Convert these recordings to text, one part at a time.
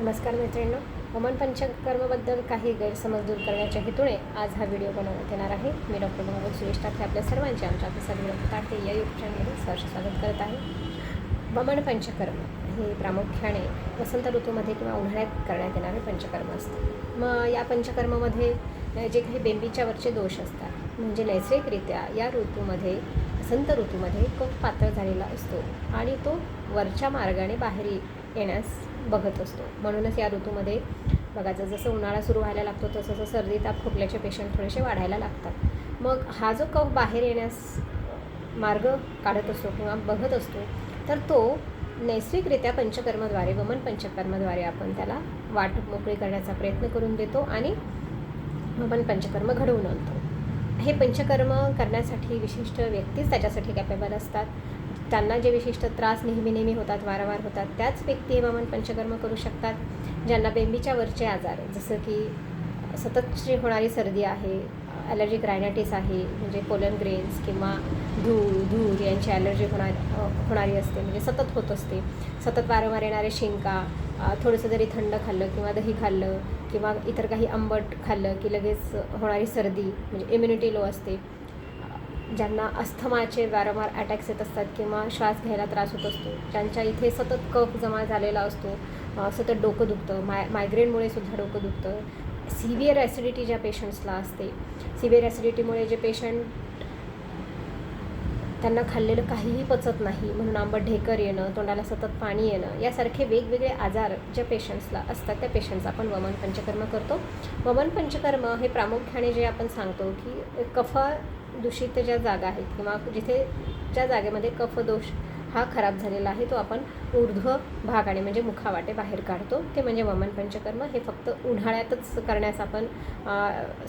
नमस्कार मैत्रिणींनो वमन पंचकर्मबद्दल काही गैरसमज दूर करण्याच्या हेतूने आज हा व्हिडिओ बनवण्यात येणार आहे. मी डॉक्टर भागवत सुरेश टाके आपल्या सर्वांचे आमच्या ऑफिसात सर्व टाके या यूट्यूब चॅनलमध्ये सहर्ष स्वागत करत आहे. वमन पंचकर्म हे प्रामुख्याने वसंत ऋतूमध्ये किंवा उन्हाळ्यात करण्यात येणारे पंचकर्म असतं मग या पंचकर्मामध्ये जे काही बेंबीच्या वरचे दोष असतात म्हणजे नैसर्गिकरित्या या ऋतूमध्ये वसंत ऋतूमध्ये कफ पातळ झालेला असतो आणि तो वरच्या मार्गाने बाहेर येण्यास बघत असतो. म्हणूनच या ऋतूमध्ये बघायचं जसं उन्हाळा सुरू व्हायला लागतो तसं तसं सर्दी ताप खोकल्याचे पेशंट थोडेसे वाढायला लागतात. मग हा जो कफ बाहेर येण्यास मार्ग काढत असतो किंवा बघत असतो तर तो नैसर्गिकरित्या पंचकर्माद्वारे वमन पंचकर्माद्वारे आपण त्याला वाट मोकळी करण्याचा प्रयत्न करून देतो आणि वमन पंचकर्म घडवून आणतो. हे पंचकर्म करण्यासाठी विशिष्ट व्यक्तीच त्याच्यासाठी कॅपेबल असतात. त्यांना जे विशिष्ट त्रास नेहमी नेहमी होतात वारंवार होतात त्याच व्यक्ती हे वमन पंचकर्म करू शकतात ज्यांना बेंबीच्या वरचे आजार जसं की सततची होणारी सर्दी आहे ॲलर्जिक रायनायटिस आहे म्हणजे पोलन ग्रेन्स किंवा धूळ धूर यांची ॲलर्जी होणार होणारी असते म्हणजे सतत होत असते. सतत वारंवार येणारे शिंका थोडंसं जरी थंड खाल्लं किंवा दही खाल्लं किंवा इतर काही आंबट खाल्लं की लगेच होणारी सर्दी म्हणजे इम्युनिटी लो असते. ज्यांना अस्थमाचे वारंवार अटॅक्स येत असतात किंवा श्वास घ्यायला त्रास होत असतो ज्यांच्या इथे सतत कफ जमा झालेला असतो. सतत डोकं दुखतं माय मायग्रेनमुळे सुद्धा डोकं दुखतं. सिव्हिअर ॲसिडिटी ज्या पेशंट्सला असते सिव्हिअर ॲसिडिटीमुळे जे पेशंट त्यांना खाल्लेलं काहीही पचत नाही म्हणून आंबट ढेकर येणं तोंडाला सतत पाणी येणं यासारखे वेगवेगळे आजार ज्या पेशंट्सला असतात त्या पेशंट्स आपण वमन पंचकर्म करतो. वमन पंचकर्म हे प्रामुख्याने जे आपण सांगतो की कफा दूषित ज्या जागा आहेत किंवा जिथे ज्या जागेमध्ये कफ दोष हा खराब झालेला आहे तो आपण ऊर्ध्व भागाने म्हणजे मुखावाटे बाहेर काढतो. ते म्हणजे वमन पंचकर्म हे फक्त उन्हाळ्यातच करण्यास आपण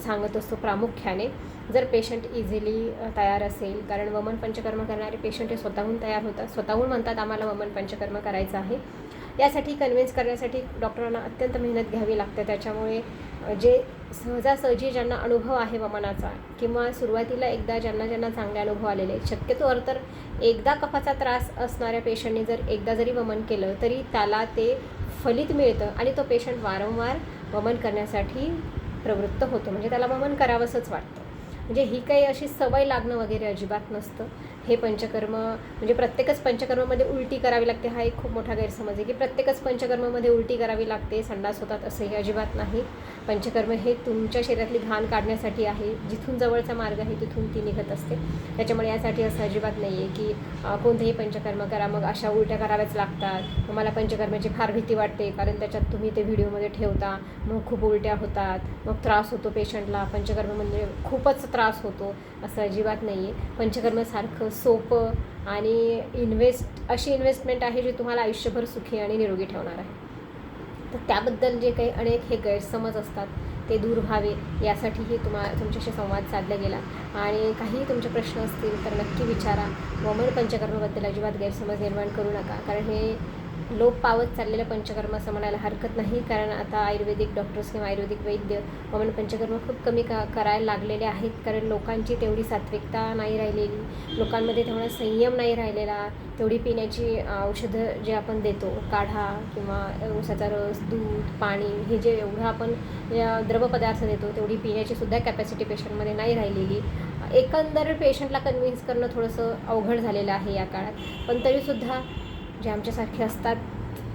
सांगत असतो प्रामुख्याने. जर पेशंट इझिली तयार असेल कारण वमन पंचकर्म करणारे पेशंट हे स्वतःहून तयार होतात. स्वतःहून म्हणतात आम्हाला वमन पंचकर्म करायचं आहे. यासाठी कन्व्हिन्स करण्यासाठी डॉक्टरांना अत्यंत मेहनत घ्यावी लागते. त्याच्यामुळे जे सहजासहजी ज्यांना अनुभव आहे वमनाचा किंवा सुरुवातीला एकदा ज्यांना ज्यांना चांगले अनुभव आलेले आहेत, शक्यतो तर एकदा कफाचा त्रास असणाऱ्या पेशंटने जर एकदा जरी वमन केलं तरी त्याला ते फलित मिळतं आणि तो पेशंट वारंवार वमन करण्यासाठी प्रवृत्त होतो. म्हणजे त्याला वमन करावंसंच वाटतं. म्हणजे ही काही अशी सवय लागणं वगैरे अजिबात नसतं. हे पंचकर्म म्हणजे प्रत्येकच पंचकर्मामध्ये उलटी करावी लागते हा एक खूप मोठा गैरसमज आहे की प्रत्येकच पंचकर्मामध्ये उलटी करावी लागते संडास होतात असंही अजिबात नाही. पंचकर्म हे तुमच्या शरीरातली घाण काढण्यासाठी आहे जिथून जवळचा मार्ग आहे तिथून ती निघत असते. त्याच्यामुळे यासाठी असं अजिबात नाही आहे की कोणतेही पंचकर्म करा मग अशा उलट्या कराव्याच लागतात. मग मला पंचकर्माची फार भीती वाटते कारण त्याच्यात तुम्ही ते व्हिडिओमध्ये ठेवता मग खूप उलट्या होतात मग त्रास होतो पेशंटला. पंचकर्म म्हणजे खूपच त्रास त्रास होतो असं अजिबात नाही आहे पंचकर्मसारखं सोपं आणि इन्व्हेस्ट अशी इन्व्हेस्टमेंट आहे जी तुम्हाला आयुष्यभर सुखी आणि निरोगी ठेवणार आहे. तर त्याबद्दल जे काही अनेक हे गैरसमज असतात ते दूर व्हावे यासाठीही तुम्हा तुमच्याशी संवाद साधला गेला. आणि काही तुमचे प्रश्न असतील तर नक्की विचारा. वमन पंचकर्माबद्दल अजिबात गैरसमज निर्माण करू नका. कारण हे लोप पावत चाललेलं पंचकर्म असं म्हणायला हरकत नाही कारण आता आयुर्वेदिक डॉक्टर्स किंवा आयुर्वेदिक वैद्य वमन पंचकर्म खूप कमी का करायला लागलेले आहेत कारण लोकांची तेवढी सात्विकता नाही राहिलेली लोकांमध्ये तेवढा संयम नाही राहिलेला तेवढी पिण्याची औषधं जे आपण देतो काढा किंवा ऊसाचा रस दूध पाणी हे जे एवढं आपण या द्रवपदार्थ देतो तेवढी पिण्याची सुद्धा कॅपॅसिटी पेशंटमध्ये नाही राहिलेली. एकंदर पेशंटला कन्व्हिन्स करणं थोडंसं अवघड झालेलं आहे या काळात पण तरीसुद्धा जे आमच्यासारखे असतात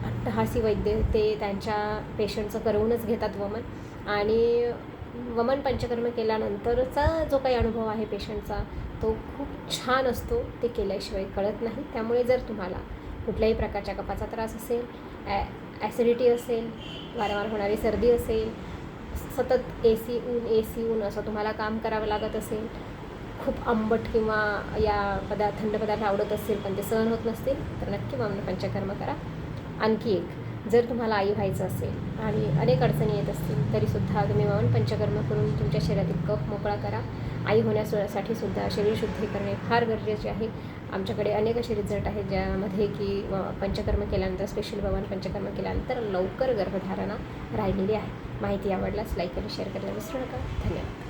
अट्टहासी वैद्य ते त्यांच्या पेशंटचं करवूनच घेतात वमन. आणि वमन पंचकर्म केल्यानंतरचा जो काही अनुभव आहे पेशंटचा तो खूप छान असतो. ते केल्याशिवाय कळत नाही. त्यामुळे जर तुम्हाला कुठल्याही प्रकारच्या कपाचा त्रास असेल ॲ ॲसिडिटी असेल वारंवार होणारी सर्दी असेल सतत ए सी ऊन ए सी ऊन असं तुम्हाला काम करावं लागत असेल खूप आंबट किंवा या पदार्थ थंड पदार्थ आवडत असतील पण ते सहन होत नसतील तर नक्की वमन पंचकर्म करा. आणखी एक जर तुम्हाला आई व्हायचं असेल आणि अनेक अडचणी येत असतील तरीसुद्धा तुम्ही वमन पंचकर्म करून तुमच्या शरीरातील कफ मोकळा करा. आई होण्यासाठी सुद्धा शरीर शुद्धी करणे फार गरजेचे आहे. आमच्याकडे अनेक असे रिझल्ट आहेत ज्यामध्ये की पंचकर्म केल्यानंतर स्पेशल भवन पंचकर्म केल्यानंतर लवकर गर्भधारणा राहिलेली आहे. माहिती आवडल्यास लाईक आणि शेअर करायला विसरू नका. धन्यवाद.